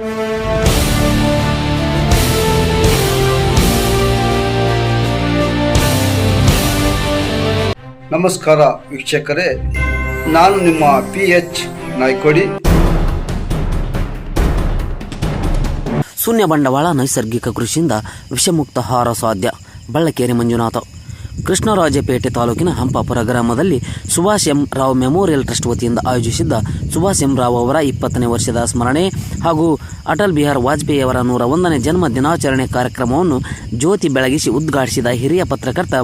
ನಮಸ್ಕಾರ ವೀಕ್ಷಕರೇ, ನಾನು ನಿಮ್ಮ ಪಿ ಎಚ್ ನಾಯ್ಕೋಡಿ. ಶೂನ್ಯ ಬಂಡವಾಳ ನೈಸರ್ಗಿಕ ಕೃಷಿಯಿಂದ ವಿಷಮುಕ್ತ ಆಹಾರ ಸಾಧ್ಯ. ಬಳ್ಳಕೇರಿ ಮಂಜುನಾಥ. ಕೃಷ್ಣರಾಜಪೇಟೆ ತಾಲೂಕಿನ ಹಂಪಾಪುರ ಗ್ರಾಮದಲ್ಲಿ Subhash M Rao Memorial Trust ವತಿಯಿಂದ ಆಯೋಜಿಸಿದ್ದ ಸುಭಾಷ್ ಎಂ ರಾವ್ ಅವರ ಇಪ್ಪತ್ತನೇ ವರ್ಷದ ಸ್ಮರಣೆ ಹಾಗೂ ಅಟಲ್ ಬಿಹಾರ್ ವಾಜಪೇಯಿ ಅವರ ನೂರ ಒಂದನೇ ಜನ್ಮ ದಿನಾಚರಣೆ ಕಾರ್ಯಕ್ರಮವನ್ನು ಜ್ಯೋತಿ ಬೆಳಗಿಸಿ ಉದ್ಘಾಟಿಸಿದ ಹಿರಿಯ ಪತ್ರಕರ್ತ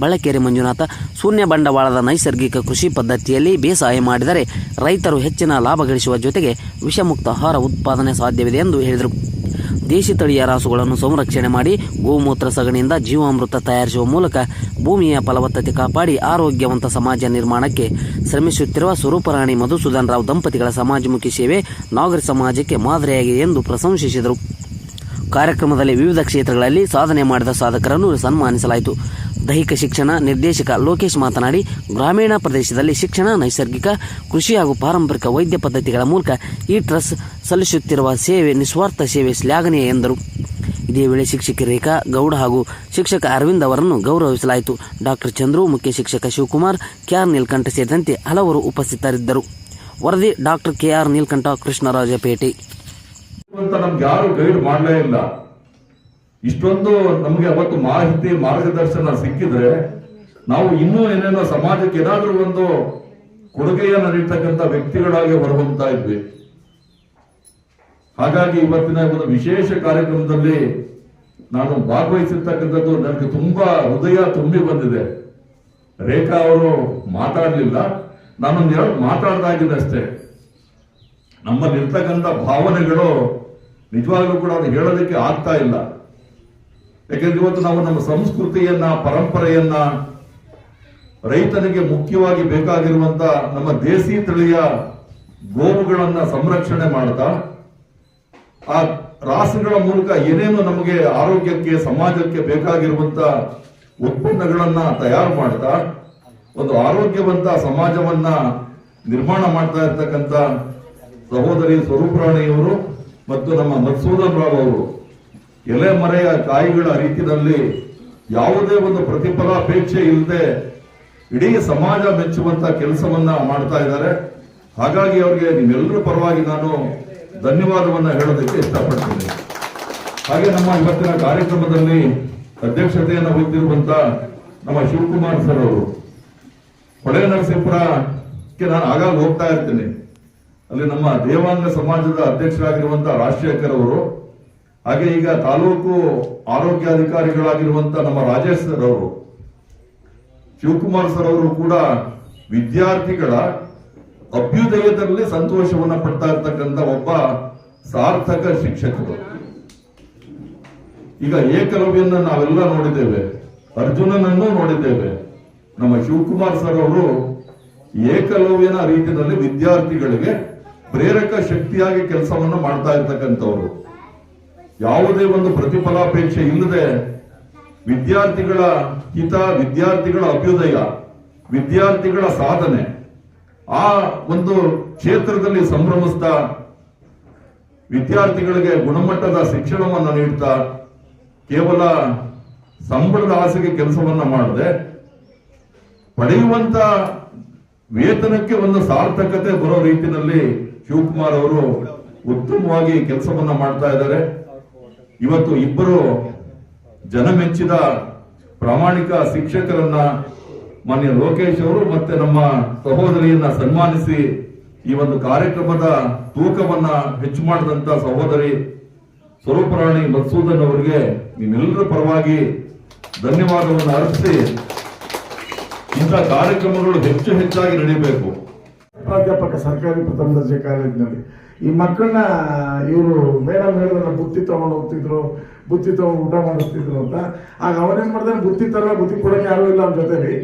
ಬಳಕೇರಿ ಮಂಜುನಾಥ, ಶೂನ್ಯ ಬಂಡವಾಳದ ನೈಸರ್ಗಿಕ ಕೃಷಿ ಪದ್ಧತಿಯಲ್ಲಿ ಬೇಸಾಯ ಮಾಡಿದರೆ ರೈತರು ಹೆಚ್ಚಿನ ಲಾಭ ಗಳಿಸುವ ಜೊತೆಗೆ ವಿಷಮುಕ್ತ ಆಹಾರ ಉತ್ಪಾದನೆ ಸಾಧ್ಯವಿದೆ ಎಂದು ಹೇಳಿದರು. ದೇಶಿ ತಳಿಯ ರಾಸುಗಳನ್ನು ಸಂರಕ್ಷಣೆ ಮಾಡಿ ಗೋಮೂತ್ರ ಸಗಣಿಯಿಂದ ಜೀವಾಮೃತ ತಯಾರಿಸುವ ಮೂಲಕ ಭೂಮಿಯ ಫಲವತ್ತತೆ ಕಾಪಾಡಿ ಆರೋಗ್ಯವಂತ ಸಮಾಜ ನಿರ್ಮಾಣಕ್ಕೆ ಶ್ರಮಿಸುತ್ತಿರುವ ಸ್ವರೂಪರಾಣಿ ಮಧುಸೂದನ್ ರಾವ್ ದಂಪತಿಗಳ ಸಮಾಜಮುಖಿ ಸೇವೆ ನಾಗರಿಕ ಸಮಾಜಕ್ಕೆ ಮಾದರಿಯಾಗಿದೆ ಎಂದು ಪ್ರಶಂಸಿಸಿದರು. ಕಾರ್ಯಕ್ರಮದಲ್ಲಿ ವಿವಿಧ ಕ್ಷೇತ್ರಗಳಲ್ಲಿ ಸಾಧನೆ ಮಾಡಿದ ಸಾಧಕರನ್ನು ಸನ್ಮಾನಿಸಲಾಯಿತು. ದೈಹಿಕ ಶಿಕ್ಷಣ, ನಿರ್ದೇಶಕ ಲೋಕೇಶ್ ಮಾತನಾಡಿ, ಗ್ರಾಮೀಣ ಪ್ರದೇಶದಲ್ಲಿ ಶಿಕ್ಷಣ ನೈಸರ್ಗಿಕ, ಕೃಷಿ ಹಾಗೂ ಪಾರಂಪರಿಕ ವೈದ್ಯ ಪದ್ಧತಿಗಳ ಮೂಲಕ ಈ ಟ್ರಸ್ಟ್ ಸಲ್ಲಿಸುತ್ತಿರುವ ಸೇವೆ ನಿಸ್ವಾರ್ಥ ಸೇವೆ ಶ್ಲಾಘನೀಯ ಎಂದರು. ಇದೇ ವೇಳೆ ಶಿಕ್ಷಕಿ ರೇಖಾ ಗೌಡ ಹಾಗೂ ಶಿಕ್ಷಕ ಅರವಿಂದ್ ಅವರನ್ನು ಗೌರವಿಸಲಾಯಿತು. ಡಾಕ್ಟರ್ ಚಂದ್ರು, ಮುಖ್ಯ ಶಿಕ್ಷಕ ಶಿವಕುಮಾರ್ ಕೆಆರ್ ನೀಲ್ಕಂಠ ಸೇರಿದಂತೆ ಹಲವರು ಉಪಸ್ಥಿತರಿದ್ದರು. ವರದಿ ಡಾಕ್ಟರ್ ಕೆಆರ್ ನೀಲ್ಕಂಠ ಕೃಷ್ಣರಾಜಪೇಟೆ ಅಂತ ನಮ್ಗೆ ಯಾರು ಗೈಡ್ ಮಾಡಲೇ ಇಲ್ಲ ಇಷ್ಟೊಂದು ನಮಗೆ ಅವತ್ತು ಮಾಹಿತಿ, ಮಾರ್ಗದರ್ಶನ ಸಿಕ್ಕಿದ್ರೆ ನಾವು ಇನ್ನೂ ಏನೇನೋ ಸಮಾಜಕ್ಕೆ ಏನಾದ್ರೂ ಒಂದು ಕೊಡುಗೆಯನ್ನು ನೀಡ್ತಕ್ಕಂಥ ವ್ಯಕ್ತಿಗಳಾಗಿ ಹೊರಹೊಮ್ತಾ ಇದ್ವಿ. ಹಾಗಾಗಿ ಇವತ್ತಿನ ಒಂದು ವಿಶೇಷ ಕಾರ್ಯಕ್ರಮದಲ್ಲಿ ನಾನು ಭಾಗವಹಿಸಿರ್ತಕ್ಕಂಥದ್ದು ನನಗೆ ತುಂಬಾ ಹೃದಯ ತುಂಬಿ ಬಂದಿದೆ. ರೇಖಾ ಅವರು ಮಾತಾಡಲಿಲ್ಲ ನಾನು ಎರಡು ಮಾತಾಡ್ದಾಗಿದೆ ಅಷ್ಟೇ. ನಮ್ಮಲ್ಲಿರ್ತಕ್ಕಂಥ ಭಾವನೆಗಳು ನಿಜವಾಗ್ಲೂ ಕೂಡ ಅದು ಹೇಳೋದಕ್ಕೆ ಆಗ್ತಾ ಇಲ್ಲ. ಯಾಕೆಂದ್ರೆ ಇವತ್ತು ನಾವು ನಮ್ಮ ಸಂಸ್ಕೃತಿಯನ್ನ, ಪರಂಪರೆಯನ್ನ ರೈತನಿಗೆ ಮುಖ್ಯವಾಗಿ ಬೇಕಾಗಿರುವಂತ ನಮ್ಮ ದೇಸಿ ತಳಿಯ ಗೋವುಗಳನ್ನ ಸಂರಕ್ಷಣೆ ಮಾಡ್ತಾ, ಆ ರಾಸುಗಳ ಮೂಲಕ ಏನೇನು ನಮಗೆ ಆರೋಗ್ಯಕ್ಕೆ, ಸಮಾಜಕ್ಕೆ ಬೇಕಾಗಿರುವಂತ ಉತ್ಪನ್ನಗಳನ್ನ ತಯಾರು ಮಾಡ್ತಾ, ಒಂದು ಆರೋಗ್ಯವಂತ ಸಮಾಜವನ್ನ ನಿರ್ಮಾಣ ಮಾಡ್ತಾ ಇರ್ತಕ್ಕಂಥ ಸಹೋದರಿ ಸ್ವರೂಪರಾಣಿಯವರು ಮತ್ತು ನಮ್ಮ ಮಧುಸೂದನ್ ರಾವ್ ಅವರು. ಎಲೆ ಮರೆಯ ಕಾಯಿಗಳ ರೀತಿಯಲ್ಲಿ ಯಾವುದೇ ಒಂದು ಪ್ರತಿಫಲಾಪೇಕ್ಷೆ ಇಲ್ಲದೆ ಇಡೀ ಸಮಾಜ ಮೆಚ್ಚುವಂತ ಕೆಲಸವನ್ನ ಮಾಡ್ತಾ ಇದ್ದಾರೆ. ಹಾಗಾಗಿ ಅವರಿಗೆ ನಿಮ್ಮೆಲ್ಲರ ಪರವಾಗಿ ನಾನು ಧನ್ಯವಾದವನ್ನ ಹೇಳೋದಕ್ಕೆ ಇಷ್ಟಪಡ್ತೀನಿ. ಹಾಗೆ ನಮ್ಮ ಇವತ್ತಿನ ಕಾರ್ಯಕ್ರಮದಲ್ಲಿ ಅಧ್ಯಕ್ಷತೆಯನ್ನು ಹೊತ್ತಿರುವಂತ ನಮ್ಮ ಶಿವಕುಮಾರ್ ಸರ್ ಅವರು. ಹೊಳೆ ನರಸೀಪುರಕ್ಕೆ ನಾನು ಆಗಾಗ ಹೋಗ್ತಾ ಇರ್ತೀನಿ. ಅಲ್ಲಿ ನಮ್ಮ ದೇವಾಂಗ ಸಮಾಜದ ಅಧ್ಯಕ್ಷರಾಗಿರುವಂತಹ ರಾಜಶೇಖರ್ ಅವರು ಹಾಗೆ ಈಗ ತಾಲೂಕು ಆರೋಗ್ಯಾಧಿಕಾರಿಗಳಾಗಿರುವಂತ ನಮ್ಮ ರಾಜೇಶ್ ಸರ್ ಅವರು, ಶಿವಕುಮಾರ್ ಸರ್ ಅವರು ಕೂಡ ವಿದ್ಯಾರ್ಥಿಗಳ ಅಭ್ಯುದಯದಲ್ಲಿ ಸಂತೋಷವನ್ನ ಪಡ್ತಾ ಇರ್ತಕ್ಕಂಥ ಒಬ್ಬ ಸಾರ್ಥಕ ಶಿಕ್ಷಕರು. ಈಗ ಏಕಲವ್ಯನ ನಾವೆಲ್ಲ ನೋಡಿದ್ದೇವೆ, ಅರ್ಜುನನನ್ನು ನೋಡಿದ್ದೇವೆ. ನಮ್ಮ ಶಿವಕುಮಾರ್ ಸರ್ ಅವರು ಏಕಲವ್ಯನ ರೀತಿಯಲ್ಲಿ ವಿದ್ಯಾರ್ಥಿಗಳಿಗೆ ಪ್ರೇರಕ ಶಕ್ತಿಯಾಗಿ ಕೆಲಸವನ್ನು ಮಾಡ್ತಾ ಇರ್ತಕ್ಕಂಥವ್ರು. ಯಾವುದೇ ಒಂದು ಪ್ರತಿಫಲಾಪೇಕ್ಷೆ ಇಲ್ಲದೆ ವಿದ್ಯಾರ್ಥಿಗಳ ಹಿತ, ವಿದ್ಯಾರ್ಥಿಗಳ ಅಭ್ಯುದಯ, ವಿದ್ಯಾರ್ಥಿಗಳ ಸಾಧನೆ ಆ ಒಂದು ಕ್ಷೇತ್ರದಲ್ಲಿ ಸಂಭ್ರಮಿಸ್ತಾ ವಿದ್ಯಾರ್ಥಿಗಳಿಗೆ ಗುಣಮಟ್ಟದ ಶಿಕ್ಷಣವನ್ನು ನೀಡ್ತಾ ಕೇವಲ ಸಂಬಳದ ಆಸೆಗೆ ಕೆಲಸವನ್ನ ಮಾಡದೆ ಪಡೆಯುವಂತ ವೇತನಕ್ಕೆ ಒಂದು ಸಾರ್ಥಕತೆ ಬರೋ ರೀತಿಯಲ್ಲಿ ಶಿವಕುಮಾರ್ ಅವರು ಉತ್ತಮವಾಗಿ ಕೆಲಸವನ್ನ ಮಾಡ್ತಾ ಇದ್ದಾರೆ. ಇವತ್ತು ಇಬ್ಬರು ಜನಮೆಚ್ಚಿದ ಪ್ರಾಮಾಣಿಕ ಶಿಕ್ಷಕರನ್ನ ಮಾನ್ಯ ಲೋಕೇಶ್ ಅವರು ಮತ್ತೆ ನಮ್ಮ ಸಹೋದರಿಯನ್ನ ಸನ್ಮಾನಿಸಿ ಈ ಒಂದು ಕಾರ್ಯಕ್ರಮದ ತೂಕವನ್ನ ಹೆಚ್ಚು ಮಾಡಿದಂತ ಸಹೋದರಿ ಸ್ವರೂಪರಾಣಿ ಮಧುಸೂದನ್ ಅವರಿಗೆ ನಿಮ್ಮೆಲ್ಲರ ಪರವಾಗಿ ಧನ್ಯವಾದವನ್ನು ಅರ್ಪಿಸಿ ಇಂಥ ಕಾರ್ಯಕ್ರಮಗಳು ಹೆಚ್ಚು ಹೆಚ್ಚಾಗಿ ನಡೆಯಬೇಕು ಪ್ರಾಧ್ಯಾಪಕ ಸರ್ಕಾರಿ ಪ್ರಥಮ ದರ್ಜೆ ಕಾಲೇಜಿನಲ್ಲಿ ಈ ಮಕ್ಕಳನ್ನ ಇವರು ಮೇಡಮ್ ಹೇಳಿದ್ರೆ ಬುತ್ತಿ ತಗೊಂಡು ಹೋಗ್ತಿದ್ರು, ಬುತ್ತಿ ತಗೊಂಡು ಊಟ ಮಾಡಿಸ್ತಿದ್ರು ಅಂತ. ಆಗ ಅವನೇನ್ ಮಾಡ್ತಾನೆ ಬುತ್ತಿ ತರ ಬುತ್ತಿ ಕೊಡೋಕೆ ಯಾರು ಇಲ್ಲ ಅವ್ನ ಜೊತೆಲಿ.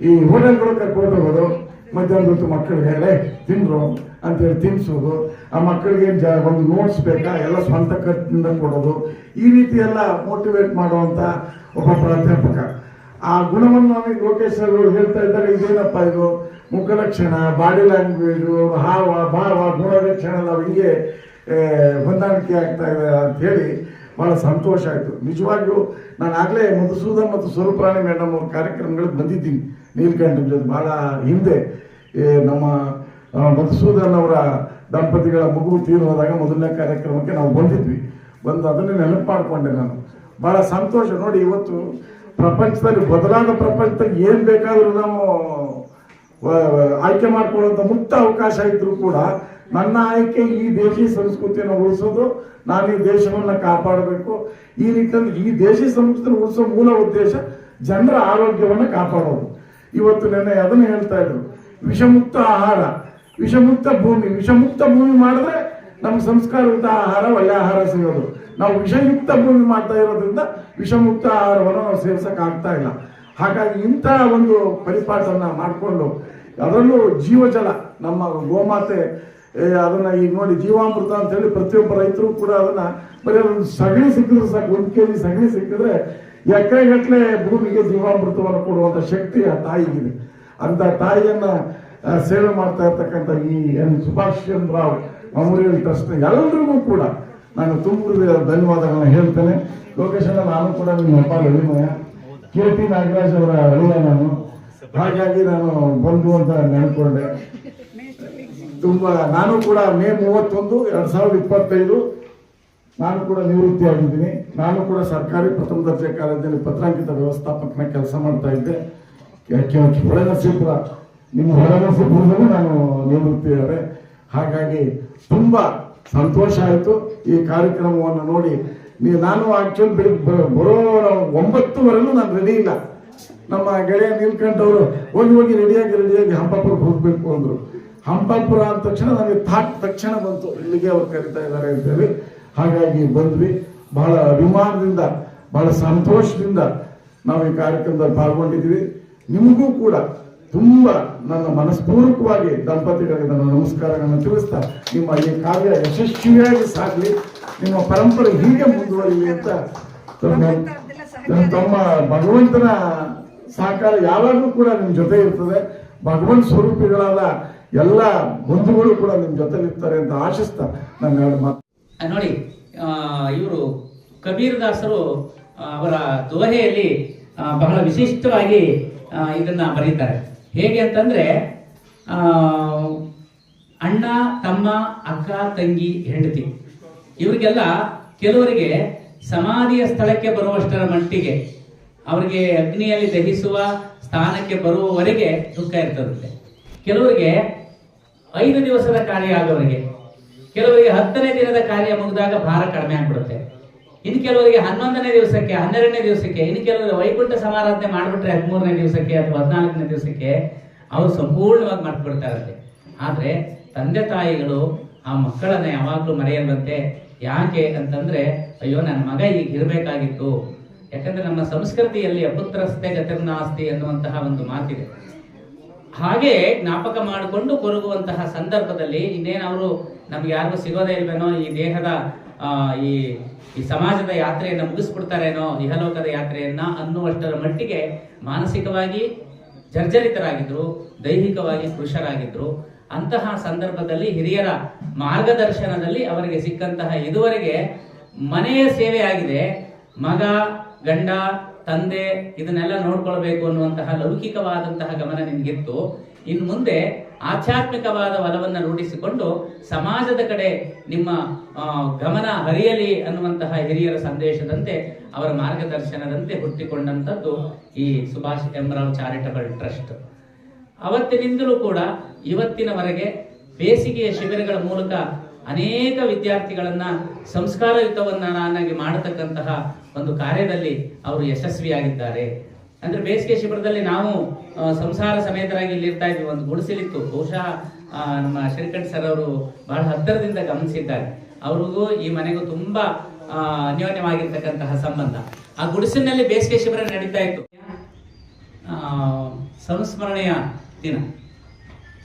ಈ ಹೋಟೆಲ್ಗಳು ಕರ್ಕೊಂಡು ಹೋಗೋದು ಮಧ್ಯಾಹ್ನ ಹೊತ್ತು ಮಕ್ಕಳಿಗೆ, ಲೇ, ತಿನ್ರು ಅಂತೇಳಿ ತಿನ್ಸೋದು. ಆ ಮಕ್ಕಳಿಗೆ ಜ, ಒಂದು ನೋಟ್ಸ್ ಬೇಕಾ, ಎಲ್ಲ ಸ್ವಂತ ಖರ್ಚಿನಿಂದ ಕೊಡೋದು. ಈ ರೀತಿ ಎಲ್ಲ ಮೋಟಿವೇಟ್ ಮಾಡುವಂತ ಒಬ್ಬ ಪ್ರಾಧ್ಯಾಪಕ. ಆ ಗುಣವನ್ನು ನಮಗೆ ಲೋಕೇಶ್ ಅವರು ಹೇಳ್ತಾ ಇದ್ದಾರೆ, ಇದೇನಪ್ಪ ಇದು? ಮುಖಲಕ್ಷಣ ಬಾಡಿ ಲ್ಯಾಂಗ್ವೇಜ್ ಹಾವ ಭಾವ ಗುಣಲಕ್ಷಣ ನಾವು ಹಿಂಗೆ ಹೊಂದಾಣಿಕೆ ಆಗ್ತಾ ಇದೆ ಅಂತ ಹೇಳಿ ಬಹಳ ಸಂತೋಷ ಆಯಿತು. ನಿಜವಾಗಿಯೂ ನಾನು ಆಗಲೇ ಮಧುಸೂದನ್ ಮತ್ತು ಸ್ವರೂಪರಾಣಿ ಮೇಡಮ್ ಅವ್ರ ಕಾರ್ಯಕ್ರಮಗಳಿಗೆ ಬಂದಿದ್ದೀನಿ ನೀಲ್ಕಂಠ ಜೊತೆ. ಭಾಳ ಹಿಂದೆ ನಮ್ಮ ಮಧುಸೂದನ್ ಅವರ ದಂಪತಿಗಳ ಮಗು ತೀರು ಮೊದಲನೇ ಕಾರ್ಯಕ್ರಮಕ್ಕೆ ನಾವು ಬಂದಿದ್ವಿ. ಬಂದು ಅದನ್ನೇ ನೆನಪು ಮಾಡಿಕೊಂಡೆ ನಾನು. ಬಹಳ ಸಂತೋಷ. ನೋಡಿ, ಇವತ್ತು ಪ್ರಪಂಚದಲ್ಲಿ ಬದಲಾದ ಪ್ರಪಂಚದಲ್ಲಿ ಏನು ಬೇಕಾದರೂ ನಾವು ಆಯ್ಕೆ ಮಾಡ್ಕೊಳ್ಳುವಂಥ ಮುಕ್ತ ಅವಕಾಶ ಇದ್ರೂ ಕೂಡ ನನ್ನ ಆಯ್ಕೆ ಈ ದೇಶಿ ಸಂಸ್ಕೃತಿಯನ್ನು ಉಳಿಸೋದು, ನಾನು ಈ ದೇಶವನ್ನ ಕಾಪಾಡಬೇಕು. ಈ ರೀತಿಯಲ್ಲಿ ಈ ದೇಶಿ ಸಂಸ್ಕೃತಿಯನ್ನು ಉಳಿಸೋ ಮೂಲ ಉದ್ದೇಶ ಜನರ ಆರೋಗ್ಯವನ್ನು ಕಾಪಾಡೋದು. ಇವತ್ತು ನೆನ್ನೆ ಅದನ್ನು ಹೇಳ್ತಾ ಇದ್ರು. ವಿಷಮುಕ್ತ ಆಹಾರ, ವಿಷಮುಕ್ತ ಭೂಮಿ ವಿಷಮುಕ್ತ ಭೂಮಿ ಮಾಡಿದ್ರೆ ನಮ್ಗೆ ಸಂಸ್ಕಾರಯುಕ್ತ ಆಹಾರ ಒಳ್ಳೆ ಆಹಾರ ಸಿಗೋದು. ನಾವು ವಿಷಯುಕ್ತ ಭೂಮಿ ಮಾಡ್ತಾ ಇರೋದ್ರಿಂದ ವಿಷಮುಕ್ತ ಆಹಾರವನ್ನು ನಾವು ಸೇವಿಸಕ್ಕೆ ಆಗ್ತಾ ಇಲ್ಲ. ಹಾಗಾಗಿ ಇಂತಹ ಒಂದು ಪರಿಪಾಠವನ್ನ ಮಾಡಿಕೊಂಡು ಅದರಲ್ಲೂ ಜೀವಜಲ, ನಮ್ಮ ಗೋಮಾತೆ ಅದನ್ನ ಈಗ ನೋಡಿ ಜೀವಾಮೃತ ಅಂತ ಹೇಳಿ ಪ್ರತಿಯೊಬ್ಬ ರೈತರು ಕೂಡ ಅದನ್ನ ಬರೀ ಒಂದು ಸಗಣಿ ಸಿಕ್ಕಿದ್ರೆ ಸಾಕು, ಒಂದು ಕೆ ಜಿ ಸಗಣಿ ಸಿಕ್ಕಿದ್ರೆ ಎಕರೆಗಟ್ಟಲೆ ಭೂಮಿಗೆ ಜೀವಾಮೃತವನ್ನು ಕೊಡುವಂತ ಶಕ್ತಿ ಆ ತಾಯಿಗಿದೆ. ಅಂತ ತಾಯಿಯನ್ನ ಸೇವೆ ಮಾಡ್ತಾ ಇರ್ತಕ್ಕಂಥ ಈ N Subhash Chandra Rao Memorial Trust ಎಲ್ಲರಿಗೂ ಕೂಡ ನಾನು ತುಂಬಿದ ಧನ್ಯವಾದಗಳನ್ನ ಹೇಳ್ತೇನೆ. ಲೋಕೇಶನ ನಾನು ಕೂಡ ನಿಮ್ಮ ಅಪ್ಪ ಅಭಿನಯ. ಕೆ. ಟಿ. ನಾಗರಾಜ್ ಅವರ ಅಳಿಯ ನಾನು. ಹಾಗಾಗಿ ನಾನು ಬಂದು ಅಂತ ನೆನ್ಕೊಂಡೆ. ತುಂಬಾ, ನಾನು ಕೂಡ ಮೇ ಮೂವತ್ತೊಂದು, ಎರಡ್ ಸಾವಿರದ ಇಪ್ಪತ್ತೈದು, ನಾನು ಕೂಡ ನಿವೃತ್ತಿ ಆಗಿದ್ದೀನಿ ನಾನು ಕೂಡ ಸರ್ಕಾರಿ ಪ್ರಥಮ ದರ್ಜೆ ಕಾಲೇಜಲ್ಲಿ ಪತ್ರಾಂಕಿತ ವ್ಯವಸ್ಥಾಪಕನ ಕೆಲಸ ಮಾಡ್ತಾ ಇದ್ದೆ. ಹೊಳೆನರಸೀಪುರ, ನಿಮ್ಮ ಹೊಳೆನರಸೀಪುರದಲ್ಲೂ ನಾನು ನಿವೃತ್ತಿ ಇದ್ದಾರೆ ಹಾಗಾಗಿ ತುಂಬಾ ಸಂತೋಷ ಆಯಿತು. ಈ ಕಾರ್ಯಕ್ರಮವನ್ನು ನೋಡಿ ನೀವು ನಾನು ಆಕ್ಚುಲ್ ಬೆಳಿಗ್ಗೆ ಬರೋ ಒಂಬತ್ತುವರೆಗೂ ನಾನು ರೆಡಿ ಇಲ್ಲ. ನಮ್ಮ ಗೆಳೆಯ ನೀಲ್ಕಂಠ ಅವರು ಹೋಗಿ ಹೋಗಿ ರೆಡಿಯಾಗಿ ರೆಡಿಯಾಗಿ ಹಂಪಾಪುರಕ್ಕೆ ಹೋಗ್ಬೇಕು ಅಂದ್ರು. ಹಂಪಾಪುರ ಅಂದ ತಕ್ಷಣ ನನಗೆ ಥಾಟ್ ತಕ್ಷಣ ಬಂತು. ಇಲ್ಲಿಗೆ ಅವ್ರು ಕರಿತಾ ಇದ್ದಾರೆ ಅಂತ ಹೇಳಿ. ಹಾಗಾಗಿ ಬಂದ್ವಿ. ಬಹಳ ಅಭಿಮಾನದಿಂದ ಬಹಳ ಸಂತೋಷದಿಂದ ನಾವು ಈ ಕಾರ್ಯಕ್ರಮದಲ್ಲಿ ಪಾಲ್ಗೊಂಡಿದ್ವಿ ನಿಮಗೂ ಕೂಡ ತುಂಬಾ ನನ್ನ ಮನಸ್ಪೂರ್ವಕವಾಗಿ ದಂಪತಿಗಳಿಗೆ ನನ್ನ ನಮಸ್ಕಾರಗಳನ್ನು ತಿಳಿಸ್ತಾ ನಿಮ್ಮ ಈ ಕಾರ್ಯ ಯಶಸ್ವಿಯಾಗಿ ಸಾಗಲಿ. ನಿಮ್ಮ ಪರಂಪರೆ ಹೀಗೆ ಮುಂದುವರಿಲಿ ಅಂತ ತಮ್ಮ ಭಗವಂತನ ಸಹಕಾರ ಯಾವಾಗಲೂ ಕೂಡ ನಿಮ್ಮ ಜೊತೆ ಇರ್ತದೆ. ಭಗವಂತ ಸ್ವರೂಪಿಗಳಾದ ಎಲ್ಲ ಬಂಧುಗಳು ಕೂಡ ನಿಮ್ಮ ಜೊತೆ ಇರ್ತಾರೆ ಅಂತ ಆಶಿಸ್ತಾ ನನ್ನ ಎರಡು ನೋಡಿ ಇವರು ಕಬೀರ್ ದಾಸರು ಅವರ ದೋಹೆಯಲ್ಲಿ ಬಹಳ ವಿಶಿಷ್ಟವಾಗಿ ಇದನ್ನ ಬರೀತಾರೆ. ಹೇಗೆ ಅಂತಂದ್ರೆ ಅಣ್ಣ, ತಮ್ಮ, ಅಕ್ಕ, ತಂಗಿ, ಹೆಂಡತಿ. ಇವರಿಗೆಲ್ಲ ಕೆಲವರಿಗೆ ಸಮಾಧಿಯ ಸ್ಥಳಕ್ಕೆ ಬರುವಷ್ಟರ ಮಟ್ಟಿಗೆ ಅವರಿಗೆ ಅಗ್ನಿಯಲ್ಲಿ ದಹಿಸುವ ಸ್ಥಾನಕ್ಕೆ ಬರುವವರೆಗೆ ದುಃಖ ಇರ್ತದಂತೆ. ಕೆಲವರಿಗೆ ಐದು ದಿವಸದ ಕಾರ್ಯ ಆಗೋರಿಗೆ ಕೆಲವರಿಗೆ ಹತ್ತನೇ ದಿನದ ಕಾರ್ಯ ಮುಗಿದಾಗ ಭಾರ ಕಡಿಮೆ ಆಗ್ಬಿಡುತ್ತೆ. ಇನ್ನು ಕೆಲವರಿಗೆ ಹನ್ನೊಂದನೇ ದಿವಸಕ್ಕೆ, ಹನ್ನೆರಡನೇ ದಿವಸಕ್ಕೆ, ಇನ್ನು ಕೆಲವರು ವೈಕುಂಠ ಸಮಾರಾಧನೆ ಮಾಡಿಬಿಟ್ರೆ ಹದಿಮೂರನೇ ದಿವಸಕ್ಕೆ ಅಥವಾ ಹದಿನಾಲ್ಕನೇ ದಿವಸಕ್ಕೆ ಅವರು ಸಂಪೂರ್ಣವಾಗಿ ಮಾಡ್ಬಿಡ್ತಾರಂತೆ ಆದ್ರೆ ತಂದೆ ತಾಯಿಗಳು ಆ ಮಕ್ಕಳನ್ನ ಯಾವಾಗಲೂ ಮರೆಯಲ್ವಂತೆ, ಯಾಕೆ ಅಂತಂದ್ರೆ, ಅಯ್ಯೋ, ನನ್ನ ಮಗ ಈಗ ಇರಬೇಕಾಗಿತ್ತು ಯಾಕಂದ್ರೆ ನಮ್ಮ ಸಂಸ್ಕೃತಿಯಲ್ಲಿ ಅಪುತ್ರಸ್ತೆ ಗತಿರ್ನಾಸ್ತಿ ಅನ್ನುವಂತಹ ಒಂದು ಮಾತಿದೆ. ಹಾಗೆ ಜ್ಞಾಪಕ ಮಾಡಿಕೊಂಡು ಕೊರಗುವಂತಹ ಸಂದರ್ಭದಲ್ಲಿ ಇನ್ನೇನು ಅವರು ನಮ್ಗೆ ಯಾರಿಗೂ ಸಿಗೋದೇ ಇಲ್ವೇನೋ ಈ ದೇಹದ ಈ ಈ ಸಮಾಜದ ಯಾತ್ರೆಯನ್ನು ಮುಗಿಸ್ಬಿಡ್ತಾರೇನೋ, ಇಹಲೋಕದ ಯಾತ್ರೆಯನ್ನ ಅನ್ನುವಷ್ಟರ ಮಟ್ಟಿಗೆ ಮಾನಸಿಕವಾಗಿ ಜರ್ಜರಿತರಾಗಿದ್ರು, ದೈಹಿಕವಾಗಿ ಕೃಷರಾಗಿದ್ರು. ಅಂತಹ ಸಂದರ್ಭದಲ್ಲಿ ಹಿರಿಯರ ಮಾರ್ಗದರ್ಶನದಲ್ಲಿ ಅವರಿಗೆ ಸಿಕ್ಕಂತಹ ಇದುವರೆಗೆ ಮನೆಯ ಸೇವೆ ಆಗಿದೆ. ಮಗ ಗಂಡ, ತಂದೆ ಇದನ್ನೆಲ್ಲ ನೋಡ್ಕೊಳ್ಬೇಕು ಅನ್ನುವಂತಹ ಲೌಕಿಕವಾದಂತಹ ಗಮನ ನಿಮಗಿತ್ತು. ಇನ್ನು ಮುಂದೆ ಆಧ್ಯಾತ್ಮಿಕವಾದ ಒಲವನ್ನು ರೂಢಿಸಿಕೊಂಡು ಸಮಾಜದ ಕಡೆ ನಿಮ್ಮ ಗಮನ ಹರಿಯಲಿ ಅನ್ನುವಂತಹ ಹಿರಿಯರ ಸಂದೇಶದಂತೆ, ಅವರ ಮಾರ್ಗದರ್ಶನದಂತೆ ಹುಟ್ಟಿಕೊಂಡಂಥದ್ದು ಈ ಸುಭಾಷ್ ಎಂರಾವ್ ಚಾರಿಟಬಲ್ ಟ್ರಸ್ಟ್. ಅವತ್ತಿನಿಂದಲೂ ಕೂಡ ಇವತ್ತಿನವರೆಗೆ ಬೇಸಿಗೆಯ ಶಿಬಿರಗಳ ಮೂಲಕ ಅನೇಕ ವಿದ್ಯಾರ್ಥಿಗಳನ್ನ ಸಂಸ್ಕಾರಯುತವನ್ನಾಗಿ ಮಾಡತಕ್ಕಂತಹ ಒಂದು ಕಾರ್ಯದಲ್ಲಿ ಅವರು ಯಶಸ್ವಿಯಾಗಿದ್ದಾರೆ. ಅಂದ್ರೆ ಬೇಸಿಗೆ ಶಿಬಿರದಲ್ಲಿ ನಾವು ಸಂಸಾರ ಸಮೇತರಾಗಿ ಇಲ್ಲಿ ಇರ್ತಾ ಇದ್ವಿ. ಒಂದು ಗುಡಿಸಲಿತ್ತು ಬಹುಶಃ ನಮ್ಮ ಶ್ರೀಕಂಠ ಸರ್ ಅವರು ಬಹಳ ಹತ್ತಿರದಿಂದ ಗಮನಿಸಿದ್ದಾರೆ. ಅವ್ರಿಗೂ ಈ ಮನೆಗೂ ತುಂಬಾ ಅನ್ಯೋನ್ಯವಾಗಿರ್ತಕ್ಕಂತಹ ಸಂಬಂಧ. ಆ ಗುಡಿಸಿನಲ್ಲಿ ಬೇಸಿಗೆ ಶಿಬಿರ ನಡೀತಾ ಇತ್ತು. ಸಂಸ್ಮರಣೆಯ ದಿನ.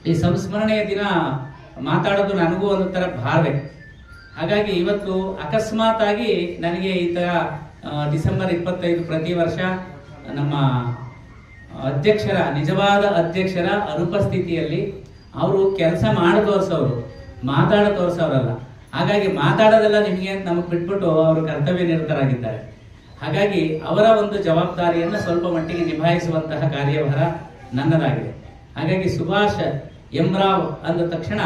ಈ ಸಂಸ್ಮರಣೆಯ ದಿನ ಮಾತಾಡೋದು ನನಗೂ ಒಂದು ತರ ಭಾರವೆ ಹಾಗಾಗಿ ಇವತ್ತು ಅಕಸ್ಮಾತ್ ಆಗಿ ನನಗೆ ಈ ತರ ಡಿಸೆಂಬರ್ ಇಪ್ಪತ್ತೈದು ಪ್ರತಿ ವರ್ಷ ನಮ್ಮ ಅಧ್ಯಕ್ಷರ, ನಿಜವಾದ ಅಧ್ಯಕ್ಷರ ಅನುಪಸ್ಥಿತಿಯಲ್ಲಿ ಅವರು ಕೆಲಸ ಮಾಡಿ ತೋರಿಸೋರು, ಮಾತಾಡ ತೋರಿಸೋರಲ್ಲ. ಹಾಗಾಗಿ ಮಾತಾಡೋದೆಲ್ಲ ನಿಮಗೆ ನಮಗೆ ಬಿಟ್ಬಿಟ್ಟು ಅವರು ಕರ್ತವ್ಯ ನಿರತರಾಗಿದ್ದಾರೆ. ಹಾಗಾಗಿ ಅವರ ಒಂದು ಜವಾಬ್ದಾರಿಯನ್ನು ಸ್ವಲ್ಪ ಮಟ್ಟಿಗೆ ನಿಭಾಯಿಸುವಂತಹ ಕಾರ್ಯಭಾರ ನನ್ನದಾಗಿದೆ. ಹಾಗಾಗಿ ಸುಭಾಷ್ ಎಂ ರಾವ್ ಅಂದ ತಕ್ಷಣ